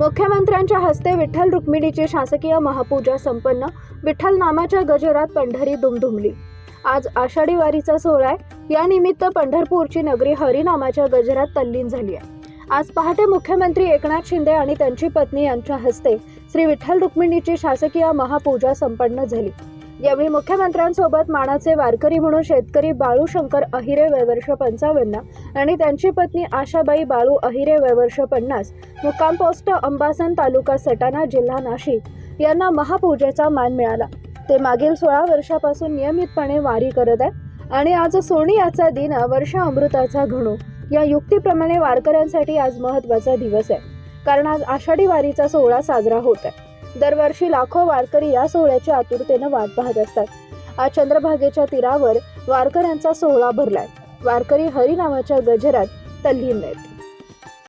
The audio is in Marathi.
मुख्यमंत्र्यांच्या हस्ते विठ्ठल रुक्मिणीची शासकीय महापूजा संपन्न विठ्ठल नामाच्या गजरात पंढरी दुमधुमली आज आषाढी वारीचा सोहळा आहे. या निमित्त पंढरपूरची नगरी हरिनामाच्या गजरात तल्लीन झाली आहे. आज पहाटे मुख्यमंत्री एकनाथ शिंदे आणि त्यांची पत्नी यांच्या हस्ते श्री विठ्ठल रुक्मिणीची शासकीय महापूजा संपन्न झाली. यावेळी मुख्यमंत्र्यांसोबत मानाचे वारकरी म्हणून शेतकरी बाळू शंकर अहिरे वयवर्ष पंचावन्न आणि त्यांची पत्नी आशाबाई बाळू अहिरे वयवर्ष पन्नास मुक्काम पोस्ट अंबासन तालुका सटाणा जिल्हा नाशिक. यांना महापूजेचा मान मिळाला. ते मागील सोळा वर्षापासून नियमितपणे वारी करत आहे आणि आज सोनी याचा दिन वर्ष अमृताचा घणू. या युक्तीप्रमाणे वारकऱ्यांसाठी आज महत्त्वाचा दिवस आहे. कारण आज आषाढी वारीचा सोहळा साजरा होत आहे. दरवर्षी लाखो वारकरी या सोहळ्याच्या आतुरतेनं वाट पाहत असतात. आज चंद्रभागेच्या तीरावर वारकऱ्यांचा सोहळा भरलाय. वारकरी हरिनामाच्या गजरात तल्लीन आहेत.